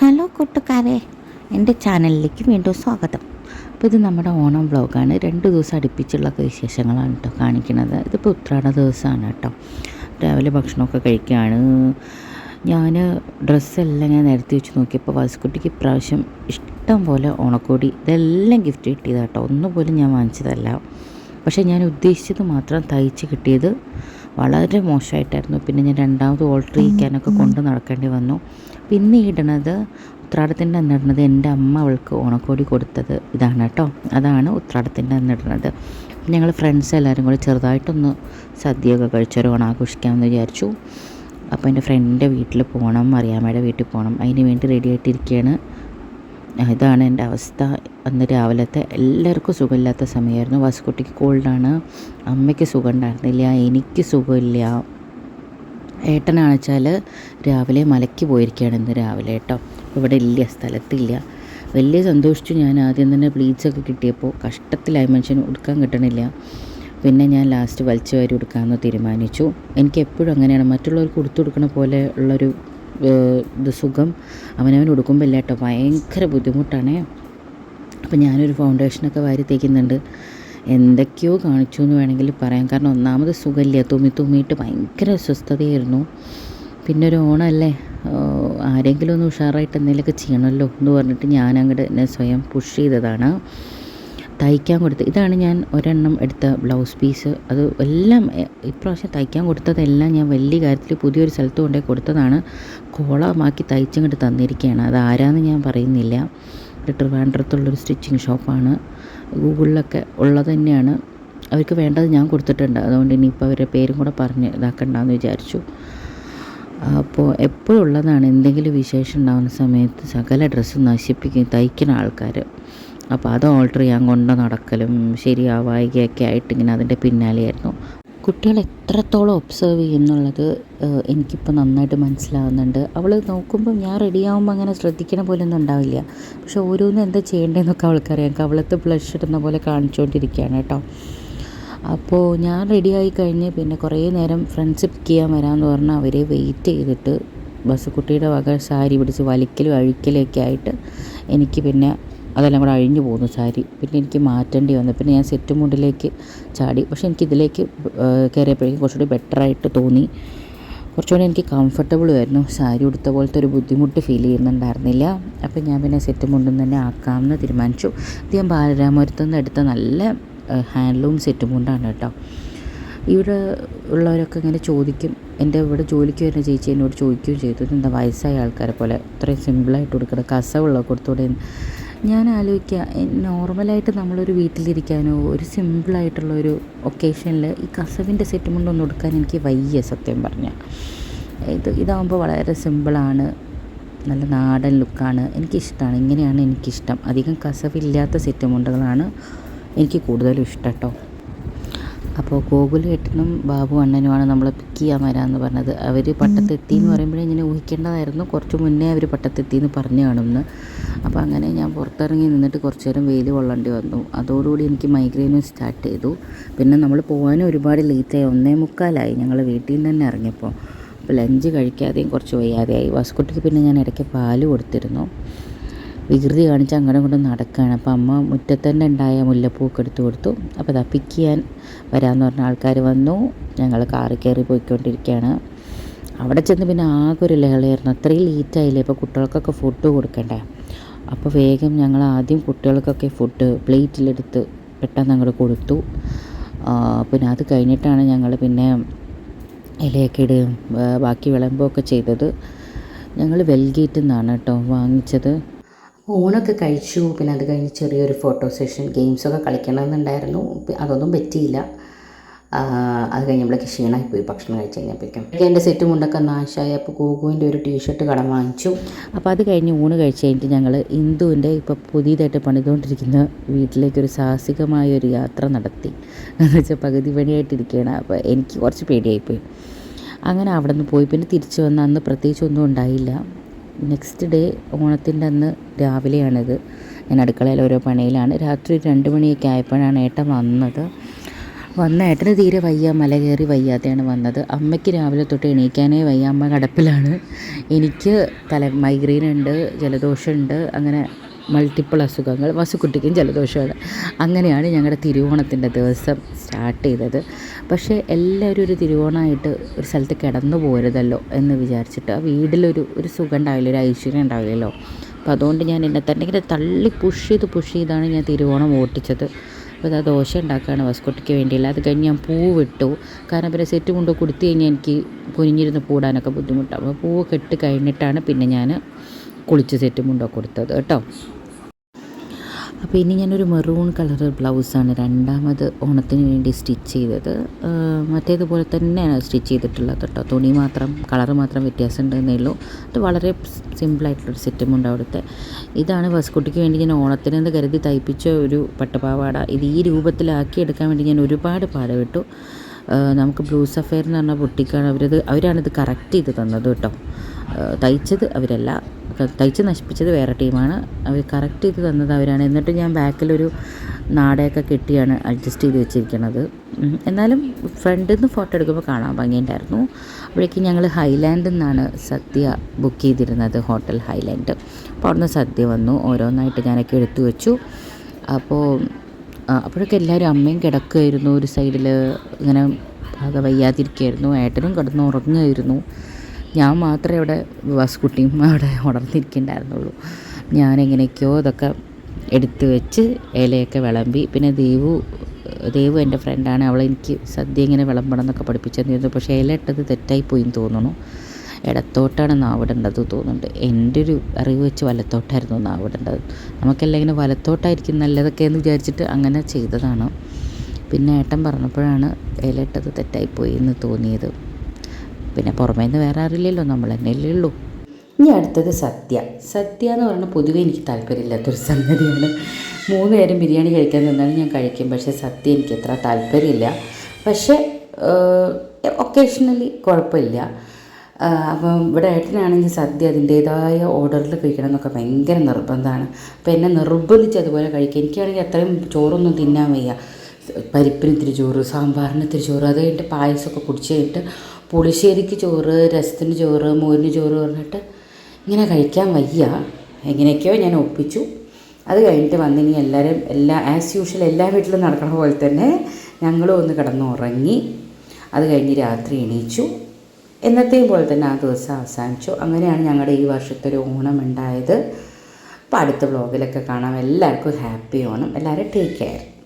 Hello കൂട്ടുകാരെ എന്റെ ചാനലിലേക്ക് വീണ്ടും സ്വാഗതം. അപ്പോൾ ഇത് നമ്മുടെ ഓണം വ്ളോഗാണ് രണ്ട് ദിവസം അടുപ്പിച്ചുള്ള വിശേഷങ്ങളാണ് കേട്ടോ കാണിക്കുന്നത്. ഇതിപ്പോൾ ഉത്രാട ദിവസമാണ് കേട്ടോ. രാവിലെ ഭക്ഷണമൊക്കെ കഴിക്കുകയാണ്. ഞാൻ ഡ്രസ്സെല്ലാം ഞാൻ നിരത്തി വെച്ച് നോക്കിയപ്പോൾ വാസ്കുട്ടിക്ക് ഇപ്രാവശ്യം ഇഷ്ടം പോലെ ഓണക്കോടി ഇതെല്ലാം ഗിഫ്റ്റ് കിട്ടിയതാണ് കേട്ടോ. ഒന്നുപോലും ഞാൻ വാങ്ങിച്ചതല്ല. പക്ഷേ ഞാൻ ഉദ്ദേശിച്ചത് മാത്രം തയ്ച്ച് കിട്ടിയത് വളരെ മോശമായിട്ടായിരുന്നു. പിന്നെ ഞാൻ രണ്ടാമത് ഓൾട്ടർ ചെയ്യിക്കാനൊക്കെ കൊണ്ട് നടക്കേണ്ടി വന്നു. പിന്നെ ഇടണത് ഉത്രാടത്തിന്റെ അന്ന് എന്റെ അമ്മ അവൾക്ക് ഓണക്കോടി കൊടുത്തത് ഇതാണ് കേട്ടോ. അതാണ് ഉത്രാടത്തിന്റെ അന്ന് ഞങ്ങൾ ഫ്രണ്ട്സ് എല്ലാവരും കൂടി ചെറുതായിട്ടൊന്ന് സദ്യയൊക്കെ കഴിച്ചൊരു ഓണം ആഘോഷിക്കാമെന്ന് വിചാരിച്ചു. അപ്പോൾ എന്റെ ഫ്രണ്ടിന്റെ വീട്ടിൽ പോകണം അറിയാമ്മയുടെ വീട്ടിൽ പോകണം. അതിന് വേണ്ടി റെഡി ആയിട്ടിരിക്കുകയാണ് ഇതാണ് എന്റെ അവസ്ഥ. അന്ന് രാവിലത്തെ എല്ലാവർക്കും സുഖമില്ലാത്ത സമയമായിരുന്നു. വാസുക്കുട്ടിക്ക് കോൾഡാണ് അമ്മയ്ക്ക് സുഖം ഉണ്ടായിരുന്നില്ല. എനിക്ക് സുഖമില്ല. ഏട്ടനാണെന്ന് വെച്ചാൽ രാവിലെ മലയ്ക്ക് പോയിരിക്കുകയാണ് ഇന്ന് രാവിലെ കേട്ടോ. ഇവിടെ ഇല്ല സ്ഥലത്തില്ല. വലിയ സന്തോഷിച്ചു ഞാൻ. ആദ്യം തന്നെ ബ്ലീച്ചൊക്കെ കിട്ടിയപ്പോൾ കഷ്ടത്തിലായി. മനുഷ്യന് ഉടുക്കാൻ കിട്ടണില്ല. പിന്നെ ഞാൻ ലാസ്റ്റ് വലിച്ചു വാരി ഉടുക്കാമെന്ന് തീരുമാനിച്ചു. എനിക്ക് എപ്പോഴും അങ്ങനെയാണ്. മറ്റുള്ളവർക്ക് കൊടുത്തു കൊടുക്കണ പോലെ ഉള്ളൊരു ഇത് സുഖം. അവനവൻ ഉടുക്കുമ്പോൾ ഇല്ല കേട്ടോ ഭയങ്കര ബുദ്ധിമുട്ടാണേ. അപ്പം ഞാനൊരു ഫൗണ്ടേഷനൊക്കെ വാരി തേക്കുന്നുണ്ട്. എന്തൊക്കെയോ കാണിച്ചു എന്ന് വേണമെങ്കിൽ പറയാം. കാരണം ഒന്നാമത് സുഖമില്ല. തുമ്മി തുമ്മിയിട്ട് ഭയങ്കര അസ്വസ്ഥതയായിരുന്നു. പിന്നെ ഒരു ഓണമല്ലേ? ആരെങ്കിലും ഒന്ന് ഉഷാറായിട്ട് എന്തെങ്കിലുമൊക്കെ ചെയ്യണമല്ലോ എന്ന് പറഞ്ഞിട്ട് ഞാൻ അങ്ങോട്ട് എന്നെ സ്വയം പുഷ് ചെയ്തതാണ്. തയ്ക്കാൻ കൊടുത്ത് ഇതാണ് ഞാൻ ഒരെണ്ണം എടുത്ത ബ്ലൗസ് പീസ് അത് എല്ലാം ഇപ്രാവശ്യം തയ്ക്കാൻ കൊടുത്തതെല്ലാം ഞാൻ വലിയ കാര്യത്തിൽ പുതിയൊരു സ്ഥലത്ത് കൊണ്ടുപോയി കൊടുത്തതാണ്. കോളമാക്കി തയ്ച്ചങ്ങോട്ട് തന്നിരിക്കുകയാണ്. അത് ആരാന്ന് ഞാൻ പറയുന്നില്ല. ട്രിവാൻഡ്രത്തുള്ളൊരു സ്റ്റിച്ചിങ് ഷോപ്പാണ്. ഗൂഗിളിലൊക്കെ ഉള്ളത് തന്നെയാണ്. അവർക്ക് വേണ്ടത് ഞാൻ കൊടുത്തിട്ടുണ്ട്. അതുകൊണ്ട് ഇനിയിപ്പോൾ അവരുടെ പേരും കൂടെ പറഞ്ഞ് ഇതാക്കണ്ടെന്ന് വിചാരിച്ചു. അപ്പോൾ എപ്പോഴും ഉള്ളതാണ് എന്തെങ്കിലും വിശേഷം ഉണ്ടാകുന്ന സമയത്ത് സകല ഡ്രസ്സ് നശിപ്പിക്കും തയ്ക്കുന്ന ആൾക്കാർ അപ്പോൾ അത് ഓൾട്ടർ ചെയ്യാൻ കൊണ്ട് നടക്കലും ശരിയാവായികയൊക്കെ ആയിട്ട് ഇങ്ങനെ അതിന്റെ പിന്നാലെയായിരുന്നു. കുട്ടികൾ എത്രത്തോളം ഒബ്സർവ് ചെയ്യുന്നുള്ളത് എനിക്കിപ്പോൾ നന്നായിട്ട് മനസ്സിലാവുന്നുണ്ട്. അവൾ നോക്കുമ്പോൾ ഞാൻ റെഡിയാവുമ്പോൾ അങ്ങനെ ശ്രദ്ധിക്കണ പോലെ ഒന്നും ഉണ്ടാവില്ല. പക്ഷെ ഓരോന്നും എന്താ ചെയ്യേണ്ടതെന്നൊക്കെ അവൾക്കറിയാം. കവളത്ത് ബ്ലഷ് ഇടുന്ന പോലെ കാണിച്ചുകൊണ്ടിരിക്കുകയാണ് കേട്ടോ. അപ്പോൾ ഞാൻ റെഡിയായി കഴിഞ്ഞ് പിന്നെ കുറേ നേരം ഫ്രണ്ട്സ് പിക്ക് ചെയ്യാൻ വരാമെന്ന് പറഞ്ഞാൽ അവരെ വെയിറ്റ് ചെയ്തിട്ട് ബസ് കുട്ടിയുടെ വക സാരി പിടിച്ച് വലിക്കലും അഴിക്കലൊക്കെ ആയിട്ട് എനിക്ക് പിന്നെ അതെല്ലാം കൂടെ അഴിഞ്ഞു പോകുന്നു സാരി. പിന്നെ എനിക്ക് മാറ്റേണ്ടി വന്നു. പിന്നെ ഞാൻ സെറ്റ് മുണ്ടിലേക്ക് ചാടി. പക്ഷേ എനിക്കിതിലേക്ക് കയറിയപ്പോഴേക്കും കുറച്ചുകൂടി ബെറ്ററായിട്ട് തോന്നി. കുറച്ചുകൂടി എനിക്ക് കംഫർട്ടബിൾ ആയിരുന്നു. സാരി ഉടുത്ത പോലത്തെ ഒരു ബുദ്ധിമുട്ട് ഫീൽ ചെയ്യുന്നുണ്ടായിരുന്നില്ല. അപ്പോൾ ഞാൻ പിന്നെ സെറ്റ് മുണ്ടും തന്നെ ആക്കാമെന്ന് തീരുമാനിച്ചു. ഇത് ഞാൻ ബാലരാമപുരത്തു നിന്ന് എടുത്ത നല്ല ഹാൻഡ്ലൂം സെറ്റ് മുണ്ടാണ് കേട്ടോ. ഇവിടെ ഉള്ളവരൊക്കെ ഇങ്ങനെ ചോദിക്കും. എന്റെ ഇവിടെ ജോലിക്ക് വരുന്ന ചേച്ചി എന്നോട് ചോദിക്കുകയും ചെയ്തു. എന്താ വയസ്സായ ആൾക്കാരെ പോലെ? ഇത്രയും സിമ്പിളായിട്ട് കൊടുക്കണം കസവുള്ള കൊടുത്തുകൂടെ. ഞാൻ ആലോചിക്കുക നോർമലായിട്ട് നമ്മളൊരു വീട്ടിലിരിക്കാനോ ഒരു സിമ്പിളായിട്ടുള്ള ഒരു ഒക്കേഷനിൽ ഈ കസവിന്റെ സെറ്റ് കൊണ്ടൊന്നും കൊടുക്കാൻ എനിക്ക് വയ്യ സത്യം പറഞ്ഞാൽ. ഇത് ഇതാകുമ്പോൾ വളരെ സിമ്പിളാണ് നല്ല നാടൻ ലുക്കാണ് എനിക്കിഷ്ടമാണ് ഇങ്ങനെയാണ് എനിക്കിഷ്ടം. അധികം കസവില്ലാത്ത സെറ്റ് മുണ്ടുകളാണ് എനിക്ക് കൂടുതലും ഇഷ്ടം കേട്ടോ. അപ്പോൾ ഗോകുലേട്ടനും ബാബു അണ്ണനുമാണ് നമ്മളെ പിക്ക് ചെയ്യാൻ വരാമെന്ന് പറഞ്ഞത്. അവർ പട്ടത്തെത്തി എന്ന് പറയുമ്പോഴേ ഇങ്ങനെ ഊഹിക്കേണ്ടതായിരുന്നു. കുറച്ച് മുന്നേ അവർ പട്ടത്തെത്തി എന്ന് പറഞ്ഞു കാണുമെന്ന്. അപ്പോൾ അങ്ങനെ ഞാൻ പുറത്തിറങ്ങി നിന്നിട്ട് കുറച്ച് നേരം വെയിൽ കൊള്ളേണ്ടി വന്നു. അതോടുകൂടി എനിക്ക് മൈഗ്രെയിനും സ്റ്റാർട്ട് ചെയ്തു. പിന്നെ നമ്മൾ പോകാനും ഒരുപാട് ലേറ്റായി ഒന്നേ മുക്കാലായി ഞങ്ങൾ വീട്ടിൽ നിന്ന് തന്നെ ഇറങ്ങിയപ്പോൾ അപ്പോൾ ലഞ്ച് കഴിക്കാതെയും കുറച്ച് വയ്യാതെയായി. വാസ്കുട്ടിക്ക് പിന്നെ ഞാൻ ഇടയ്ക്ക് പാൽ കൊടുത്തിരുന്നു. വികൃതി കാണിച്ച് അങ്ങോട്ടും ഇങ്ങോട്ടും നടക്കുകയാണ് അപ്പോൾ അമ്മ മുറ്റത്ത് തന്നെ ഉണ്ടായ മുല്ലപ്പൂക്ക് എടുത്തു കൊടുത്തു. അപ്പോൾ അതാ പിക്ക് ചെയ്യാൻ വരാമെന്ന് പറഞ്ഞ ആൾക്കാർ വന്നു. ഞങ്ങൾ കാറിൽ കയറി പോയിക്കൊണ്ടിരിക്കുകയാണ് അവിടെ ചെന്ന് പിന്നെ ആകെ ഒരു ലഹളയായിരുന്നു. അത്രയും ലേറ്റായില്ലേ ഇപ്പോൾ കുട്ടികൾക്കൊക്കെ ഫുഡ് കൊടുക്കണ്ടേ? അപ്പോൾ വേഗം ഞങ്ങൾ ആദ്യം കുട്ടികൾക്കൊക്കെ ഫുഡ് പ്ലേറ്റിലെടുത്ത് പെട്ടെന്ന് അങ്ങോട്ട് കൊടുത്തു. പിന്നെ അത് കഴിഞ്ഞിട്ടാണ് ഞങ്ങൾ പിന്നെ ഇലയൊക്കെ ഇടുകയും ബാക്കി വിളമ്പുകയൊക്കെ ചെയ്തത്. ഞങ്ങൾ വെൽഗേറ്റിൽ നിന്നാണ് കേട്ടോ വാങ്ങിച്ചത്. ഊണൊക്കെ കഴിച്ചു. പിന്നെ അത് കഴിഞ്ഞ് ചെറിയൊരു ഫോട്ടോ സെഷൻ ഗെയിംസൊക്കെ കളിക്കണമെന്നുണ്ടായിരുന്നു. അതൊന്നും പറ്റിയില്ല. അത് കഴിഞ്ഞപ്പോഴേക്ക് ക്ഷീണമായി പോയി ഭക്ഷണം കഴിച്ച് കഴിഞ്ഞപ്പോഴേക്കും. എന്റെ സെറ്റ് മുണ്ടൊക്കെ നാശമായി. അപ്പോൾ ഗോകുവിന്റെ ഒരു ടീഷർട്ട് കട വാങ്ങിച്ചു. അപ്പോൾ അത് കഴിഞ്ഞ് ഊണ് കഴിച്ച് കഴിഞ്ഞിട്ട് ഞങ്ങൾ ഇന്ദുവിന്റെ ഇപ്പോൾ പുതിയതായിട്ട് പണിതുകൊണ്ടിരിക്കുന്ന വീട്ടിലേക്ക് ഒരു സാഹസികമായ ഒരു യാത്ര നടത്തി. എന്ന് വെച്ചാൽ പകുതി പണിയായിട്ടിരിക്കുകയാണ്. അപ്പോൾ എനിക്ക് കുറച്ച് പേടിയായിപ്പോയി. അങ്ങനെ അവിടെ നിന്ന് പോയി. പിന്നെ തിരിച്ചു വന്ന അന്ന് പ്രത്യേകിച്ച് ഒന്നും ഉണ്ടായില്ല. നെക്സ്റ്റ് ഡേ ഓണത്തിന്റെ അന്ന് രാവിലെയാണിത്. ഞാൻ അടുക്കളയിൽ ഓരോ പണിയിലാണ്. രാത്രി രണ്ട് മണിയൊക്കെ ആയപ്പോഴാണ് ഏട്ടൻ വന്നത്. വന്ന ഏട്ടന് തീരെ വയ്യ മല കയറി വയ്യാതെയാണ് വന്നത്. അമ്മയ്ക്ക് രാവിലെ തൊട്ട് എണീക്കാനേ വയ്യ. അമ്മ കടപ്പിലാണ്. എനിക്ക് തല മൈഗ്രെയിൻ ഉണ്ട് ജലദോഷമുണ്ട് അങ്ങനെ മൾട്ടിപ്പിൾ അസുഖങ്ങൾ. വസുക്കുട്ടിക്കും ജലദോഷമാണ്. അങ്ങനെയാണ് ഞങ്ങളുടെ തിരുവോണത്തിന്റെ ദിവസം സ്റ്റാർട്ട് ചെയ്തത്. പക്ഷേ എല്ലാവരും ഒരു തിരുവോണമായിട്ട് ഒരു സ്ഥലത്ത് കിടന്നു പോരുതല്ലോ എന്ന് വിചാരിച്ചിട്ട് ആ വീട്ടിലൊരു ഒരു സുഖം ഉണ്ടാവില്ല ഒരു ഐശ്വര്യം ഉണ്ടാവില്ലല്ലോ. അപ്പോൾ അതുകൊണ്ട് ഞാൻ എന്നെ തന്നെ ഇങ്ങനെ തള്ളി പുഷ് ചെയ്ത് പുഷ് ചെയ്താണ് ഞാൻ തിരുവോണം ഓട്ടിച്ചത് അപ്പോൾ ഇതാ ദോശ ഉണ്ടാക്കുകയാണ് വസ്കുട്ടിക്ക് വേണ്ടിയില്ല. അത് കഴിഞ്ഞ് ഞാൻ പൂ വിട്ടു. കാരണം പിന്നെ സെറ്റ് കൊണ്ട് കൊടുത്തു കഴിഞ്ഞാൽ എനിക്ക് കുനിഞ്ഞിരുന്ന് പൂടാനൊക്കെ ബുദ്ധിമുട്ടാണ് അപ്പോൾ പൂവ് കെട്ട് കഴിഞ്ഞിട്ടാണ് പിന്നെ ഞാൻ കുളിച്ച് സെറ്റ് മുണ്ടോ കൊടുത്തത് കേട്ടോ. അപ്പോൾ ഇനി ഞാനൊരു മെറൂൺ കളർ ബ്ലൗസാണ് രണ്ടാമത് ഓണത്തിന് വേണ്ടി സ്റ്റിച്ച് ചെയ്തത്. മറ്റേതുപോലെ തന്നെയാണ് സ്റ്റിച്ച് ചെയ്തിട്ടുള്ളത് കേട്ടോ. തുണി മാത്രം കളർ മാത്രം വ്യത്യാസം ഉണ്ടെന്നേ ഉള്ളൂ. അത് വളരെ സിമ്പിളായിട്ടുള്ളൊരു സെറ്റും ഉണ്ട് അവിടുത്തെ. ഇതാണ് വസ്കുട്ടിക്ക് വേണ്ടി ഞാൻ ഓണത്തിനെന്ന് കരുതി തയ്പ്പിച്ച ഒരു പട്ടുപാവാട. ഇത് ഈ രൂപത്തിലാക്കി എടുക്കാൻ വേണ്ടി ഞാൻ ഒരുപാട് പാടുപെട്ടു. നമുക്ക് ബ്ലൂ സഫയർ എന്ന് പറഞ്ഞ പൊട്ടിക്കാണ് അവരത് അവരാണിത് കറക്റ്റ് ചെയ്ത് തന്നത് കേട്ടോ. തയ്ച്ചത് അവരല്ല. തയ്ച്ച് നശിപ്പിച്ചത് വേറെ ടീമാണ്. അവർ കറക്റ്റ് ചെയ്ത് തന്നത് അവരാണ്. എന്നിട്ട് ഞാൻ ബാക്കിലൊരു നാടയൊക്കെ കെട്ടിയാണ് അഡ്ജസ്റ്റ് ചെയ്ത് വെച്ചിരിക്കുന്നത് എന്നാലും ഫ്രണ്ടിൽ നിന്ന് ഫോട്ടോ എടുക്കുമ്പോൾ കാണാൻ ഭംഗിയുണ്ടായിരുന്നു. അപ്പോഴേക്കും ഞങ്ങൾ ഹൈലാൻഡിൽ നിന്നാണ് സദ്യ ബുക്ക് ചെയ്തിരുന്നത് ഹോട്ടൽ ഹൈലാൻഡ് അപ്പോൾ അവിടുന്ന് സദ്യ വന്നു. ഓരോന്നായിട്ട് ഞാനൊക്കെ എടുത്തു വെച്ചു. അപ്പോൾ അപ്പോഴൊക്കെ എല്ലാവരും അമ്മയും കിടക്കുമായിരുന്നു ഒരു സൈഡിൽ ഇങ്ങനെ ഭാഗം വയ്യാതിരിക്കുമായിരുന്നു ഏട്ടനും കിടന്ന് ഉറങ്ങുമായിരുന്നു ഞാൻ മാത്രമേ ഇവിടെ വാസ്കുട്ടിയും അവിടെ ഉണർന്നിരിക്കണ്ടായിരുന്നുള്ളൂ. ഞാൻ എങ്ങനെയൊക്കെയോ ഇതൊക്കെ എടുത്തു വെച്ച് ഇലയൊക്കെ വിളമ്പി. പിന്നെ ദേവു ദേവു എന്റെ ഫ്രണ്ടാണ് അവൾ എനിക്ക് സദ്യ ഇങ്ങനെ വിളമ്പണം എന്നൊക്കെ പഠിപ്പിച്ചു തന്നിരുന്നു പക്ഷേ ഇല ഇട്ടത് തെറ്റായിപ്പോയി തോന്നുന്നു. ഇടത്തോട്ടാണ് നാവിടേണ്ടത് തോന്നുന്നുണ്ട്. എന്റെ ഒരു അറിവ് വെച്ച് വലത്തോട്ടായിരുന്നു നാവിടേണ്ടത്. നമുക്കെല്ലാം ഇങ്ങനെ വലത്തോട്ടായിരിക്കും നല്ലതൊക്കെ എന്ന് വിചാരിച്ചിട്ട് അങ്ങനെ ചെയ്തതാണ്. പിന്നെ ഏട്ടൻ പറഞ്ഞപ്പോഴാണ് ഇല ഇട്ടത് തെറ്റായിപ്പോയി എന്ന് തോന്നിയത്. പിന്നെ പുറമേ നിന്ന് വേറെ അറിയില്ലല്ലോ നമ്മൾ തന്നെയല്ലേ ഉള്ളൂ. ഇനി അടുത്തത് സദ്യ. സദ്യ എന്ന് പറഞ്ഞാൽ പൊതുവേ എനിക്ക് താല്പര്യമില്ലാത്തൊരു സംഗതിയാണ്. മൂന്ന് നേരം ബിരിയാണി കഴിക്കാൻ നിന്നാലും ഞാൻ കഴിക്കും പക്ഷേ സദ്യ എനിക്ക് അത്ര താല്പര്യമില്ല. പക്ഷേ ഒക്കേഷണലി കുഴപ്പമില്ല. അപ്പം ഇവിടെ ഏട്ടനാണെങ്കിൽ സദ്യ അതിന്റേതായ ഓർഡറിൽ കഴിക്കണം എന്നൊക്കെ ഭയങ്കര നിർബന്ധമാണ്. അപ്പോൾ എന്നെ നിർബന്ധിച്ച് അതുപോലെ കഴിക്കുക എനിക്കാണെങ്കിൽ അത്രയും ചോറൊന്നും തിന്നാൻ വയ്യ. പരിപ്പിന് ഇത്തിരി ചോറ് സാമ്പാറിന് ഇത്തിരി ചോറ് അത് കഴിഞ്ഞിട്ട് പായസമൊക്കെ കുടിച്ച് കഴിഞ്ഞിട്ട് പുളിശ്ശേരിക്ക് ചോറ് രസത്തിന് ചോറ് മോരിന് ചോറ് പറഞ്ഞിട്ട് ഇങ്ങനെ കഴിക്കാൻ വയ്യ. എങ്ങനെയൊക്കെയോ ഞാൻ ഒപ്പിച്ചു. അത് കഴിഞ്ഞിട്ട് വന്നിനി എല്ലാവരും എല്ലാ ആസ് യൂഷ്വൽ എല്ലാ വീട്ടിലും നടക്കണ പോലെ തന്നെ ഞങ്ങളും ഒന്ന് കിടന്നുറങ്ങി. അത് കഴിഞ്ഞ് രാത്രി എണീച്ചു. എന്നത്തെയും പോലെ തന്നെ ആ ദിവസം അവസാനിച്ചു. അങ്ങനെയാണ് ഞങ്ങളുടെ ഈ വർഷത്തെ ഒരു ഓണം ഉണ്ടായത്. അപ്പോൾ അടുത്ത വ്ലോഗിലൊക്കെ കാണാം. എല്ലാവർക്കും ഹാപ്പി ഓണം. എല്ലാവരും ടേക്ക് കെയർ